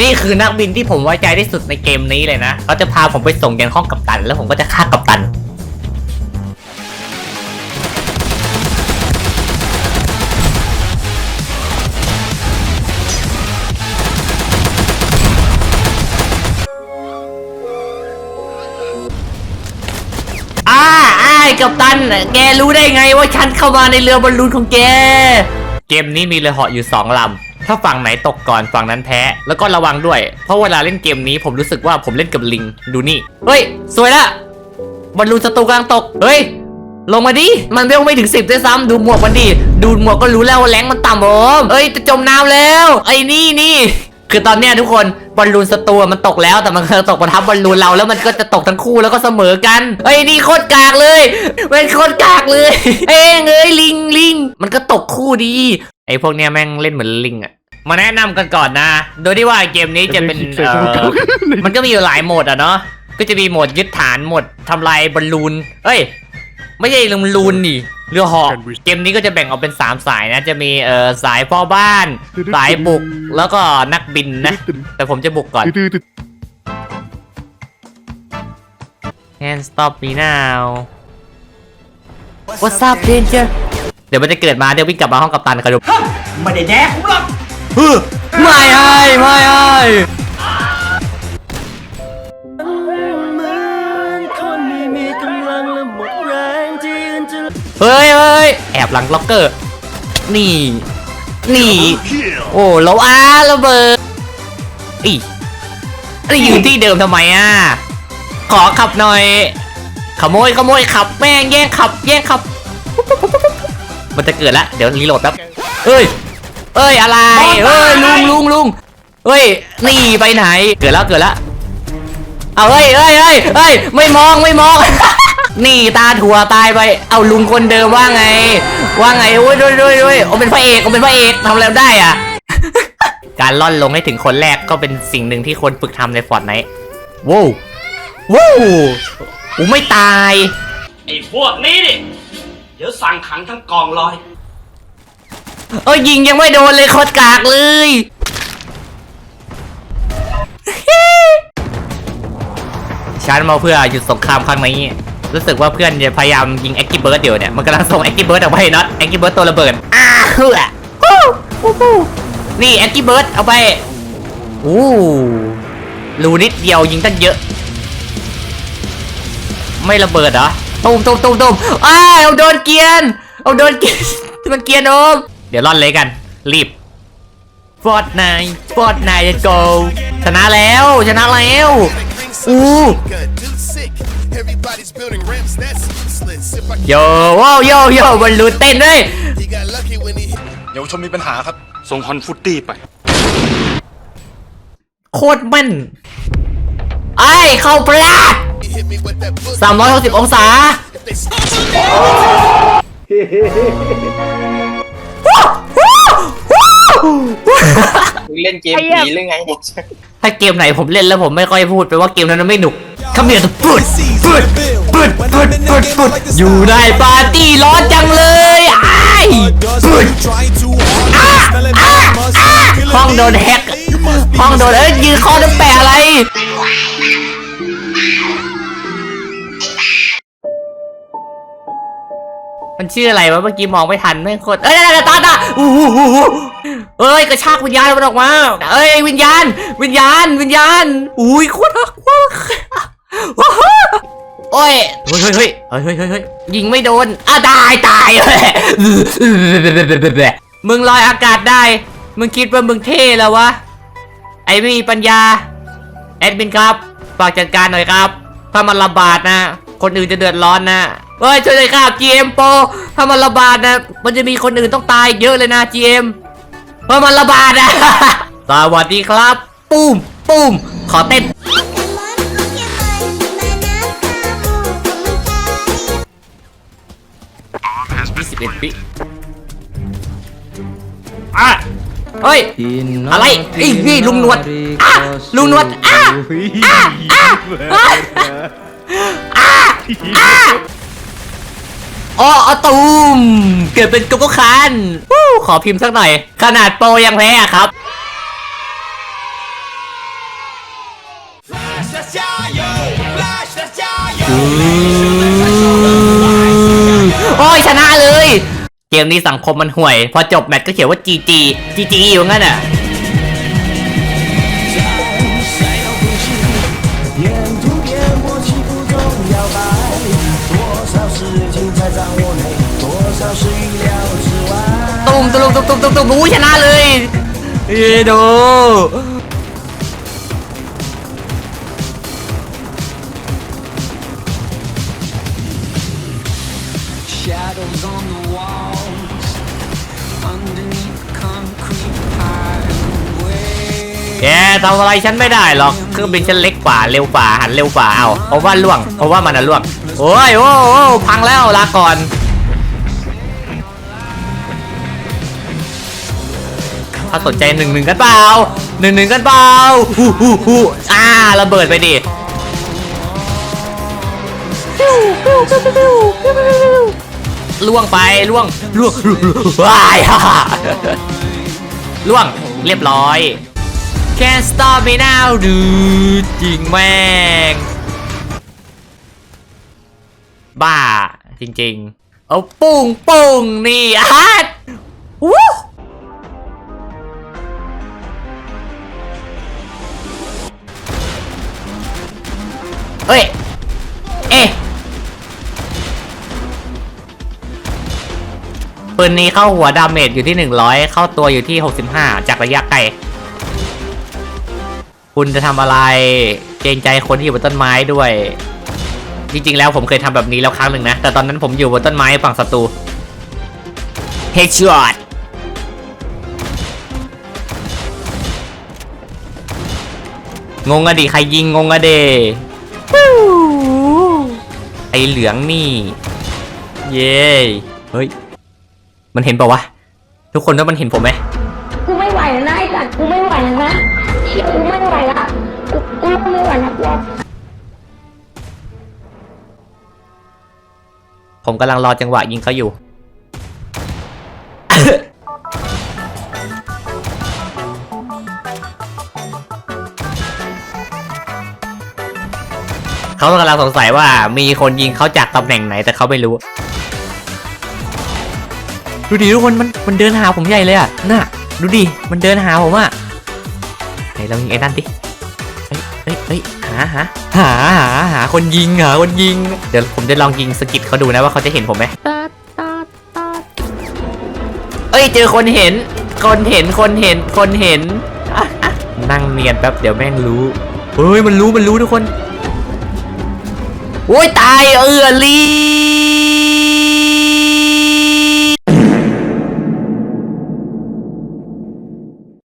นี่คือนักบินที่ผมไว้ใจที่สุดในเกมนี้เลยนะเขาจะพาผมไปส่งยันห้องกัปตัน แล้วผมก็จะฆ่ากัปตัน อ้าอ้ายกัปตัน แกรู้ได้ไงว่าฉันเข้ามาในเรือบอลลูนของแก เกมนี้มีเรือเหาะอยู่สองลำ ถ้าฝั่งไหนตกก่อนฝั่งนั้นแพ้ แล้วก็ระวังด้วย เพราะเวลาเล่นเกมนี้ผมรู้สึกว่าผมเล่นกับลิง ดูนี่ เฮ้ย สวยละบอลลูนศัตรูกลังตก เฮ้ย ลงมาดิ มันเร็วไม่ถึงสิบด้วยซ้ำดูหมวกมันดิ ดูหมวกก็รู้แล้วว่าแรงมันต่ำผมเอ้ย จะจมน้ำแล้ว ไอ้นี่นี่คือตอนเนี้ยทุกคนบอลลูนศัตรูมันตกแล้วแต่มันเคยตกมาทับบอลลูนเราแล้วมันก็จะตกทั้งคู่แล้วก็เสมอกันไอ้นี่โคตรกากเลยเป็นโคตรกากเลยเอ้งเอ้ยลิงลิงมันก็ตกคู่ดีไอ้พวกเนี้ยแม่งเล่นเหมือนลิงอะ มาแนะนำกันก่อนนะ โดยที่ว่าเกมนี้จะเป็นเอ่อมันก็มีอยู่หลายโหมดอะเนาะ ก็จะมีโหมดยึดฐานโหมดทำลายบอลลูน เอ้ย ไม่ใช่บอลลูนนี่ เรือเหาะเกมนี้ก็จะแบ่งออกเป็น 3 สายนะ จะมีเอ่อสายพ่อบ้าน สายบุก แล้วก็นักบินนะ แต่ผมจะบุกก่อนตื้อตื้อ Hand stop me now What's up danger เดี๋ยวมันจะเกิดมาเดี๋ยววิ่งกลับมาห้องกัปตันครับดูไม่ได้แดกผมหรอก ไม่ไอ้ไม่ไอ้เฮ้ยเฮ้ยแอบหลังล็อกเกอร์ นี่ นี่ โอ้เราอาระเบิดอีนี่อยู่ที่เดิมทำไมอะ ขอขับหน่อย ขโมยขโมยขับแม่งแย่งขับ แย่งขับ มันจะเกิดละ เดี๋ยวรีโหลดแป๊บเอ้ย เอ้ยอะไรเอ้ยลุงลุงลุงเอ้ยนี่ไปไหนเกิดแล้วเกิดแล้วเอาเฮ้ยเฮ้ยเฮ้ยเฮ้ยไม่มองไม่มอง นี่ตาถั่วตายไป เอาลุงคนเดิมว่าไง ว่าไงโอ้ยด้วยด้วยด้วยโอ้เป็นพระเอกโอ้เป็นพระเอกทำอะไรได้อะ การล่อนลงให้ถึงคนแรกก็เป็นสิ่งหนึ่งที่คนฝึกทำในฟอร์ดไนท์ว้าวว้าวอูไม่ตาย ไอ้พวกนี้ดิ เดี๋ยวสั่งขังทั้งกองลอย เอ้ยยิงยังไม่โดนเลยโคตรกากเลย ฉันมาเพื่อหยุดสงครามครั้งนี้รู้สึกว่าเพื่อนจะพยายามยิงแอคกิเบิร์ดเดี๋ยวเนี่ย มันกำลังส่งแอคกิเบิร์ดออกไปน็อตแอคกิเบิร์ดตัวระเบิดอ้าเฮือฮู้ฮู้ฮู้นี่แอคกิเบิร์ดเอาไปอู้รูนิดเดียวยิงตั้งเยอะ ไม่ระเบิดเหรอตุ้มตุ้มตุ้มตุ้มอ้าวเอาโดนเกียนเอาโดนเกียนมันเกียนโอม ดี๋ยวร่อนเลยกัน รีบฟอร์ดไนฟอร์ดไนจะโกชนะแล้ว ชนะแล้วอู้ Everybody's building ramps, that's useless. If I โยว้าวโยโยบอลลูนเต้นด้วย he got lucky when he hit เยาวชนมีปัญหาครับ ส่งฮอนฟุตตี้ไป โคตรแม่นไอ้ยเข้าพลาด hit me with that book. 360 องศา If they เล่นเกมผีหรือไงถ้าเกมไหนผมเล่นแล้วผมไม่ค่อยพูดไปว่าเกมนั้นไม่หนุกคำเดียวจะปุดปุดปุดปุดปุดปุดอยู่ในปาร์ตี้ร้อนจังเลยไอ้ายปุดอะอะอะห้องโดนแฮกห้องโดนเอ้ยยืนคอน้ำแปะอะไร มันชื่ออะไรวะเมื่อกี้มองไม่ทันแม่งโคตรเอ้ยตาตาอู้หูหูหูเอ้ยกระชากวิญญาณมันออกมาเอ้ยวิญญาณ วิญญาณ วิญญาณอุ้ยโคตรน่ากลัวว้าวโอ้ยเฮ้ยเฮ้ยเฮ้ยเฮ้ยเฮ้ยเฮ้ยยิงไม่โดนอะตายตายมึงลอยอากาศได้ มึงคิดว่ามึงเท่แล้ววะไอ้ไม่มีปัญญาแอดมินครับฝากจัดการหน่อยครับ ถ้ามันระบาดนะ คนอื่นจะเดือดร้อนนะ เฮ้ยช่วยเลยครับ GM Pro ถ้ามันระบาดนะ มันจะมีคนอื่นต้องตายเยอะเลยนะ GM เพราะมันระบาดนะ สวัสดีครับ ปุ้มปุ้มขอเต้น 21วิอะเฮ้ย อะไรไอ้นี่ลุงหนวดอะลุงหนวดอะอะอะอะอะ อ้อตูมเกิดเป็นกุ๊กคันขอพิมพ์สักหน่อย ขนาดโปรยังแพ้ครับโอ้ยชนะเลย เกมนี้สังคมมันห่วย พอจบแมตช์ก็เขียนว่า GG GG อยู่งั้นอะ ตุ้มตุ้มตุ้มตุ้มตุ้มตุ้มอู้ชนะเลยเอ้ยดู Shadows on the walls, underneath concrete highway. แกทำอะไรฉันไม่ได้หรอกเครื่องบินฉันเล็กกว่าเร็วกว่าหันเร็วกว่าเอาเพราะว่าล่วงเพราะว่ามันน่ะล่วงโอ้ยโอ้โอ้พังแล้วลาก่อน ถ้าสนใจหนึ่งหนึ่งกันเปล่าหนึ่งหนึ่งกันเปล่าฮู้ฮู้ฮู้อ่าระเบิดไปดิล่วงไปล่วงล่วงว้ายฮ่าฮ่าล่วงเรียบร้อย Can't stop me now ดูจริงแม่ง บ้าจริงๆ เอาปุ้งปุ้งนี่อาร์ต เอ้ย เอ๊ะปืนนี้เข้าหัวดาเมจอยู่ที่ 100 เข้าตัวอยู่ที่ 65 จากระยะไกล คุณจะทำอะไร เกรงใจคนที่อยู่บนต้นไม้ด้วย จริงๆ แล้วผมเคยทำแบบนี้แล้วครั้งหนึ่งนะ แต่ตอนนั้นผมอยู่บนต้นไม้ฝั่งศัตรู Headshot งงอะดิใครยิงงงอะเด ไอเหลืองนี่ เย้เฮ้ย มันเห็นเปล่าวะ ทุกคนว่ามันเห็นผมไหมกูไม่ไหวแล้วนะไอ้สัตว์กูไม่ไหวแล้วนะเชี่ยกูไม่ไหวละกูกูไม่ไหวแล้วกูผมกำลังรอจังหวะยิงเขาอยู่ เขากำลังสงสัยว่ามีคนยิงเขาจากตำแหน่งไหนแต่เขาไม่รู้ ดูดิทุกคนมันมันเดินหาผมใหญ่เลยอะน่ะดูดิมันเดินหาผมอะไหนลองยิงไอ้นั่นดิเฮ้ยเฮ้ยหาหาหาหาหาคนยิงหาคนยิง เดี๋ยวผมจะลองยิงสกิดเขาดูนะว่าเขาจะเห็นผมไหมเอ้ยเจอคนเห็น คนเห็นคนเห็นคนเห็น นั่งเนียนแป๊บเดี๋ยวแม่งรู้เฮ้ยมันรู้มันรู้ทุกคน โอ้ยตายเออลี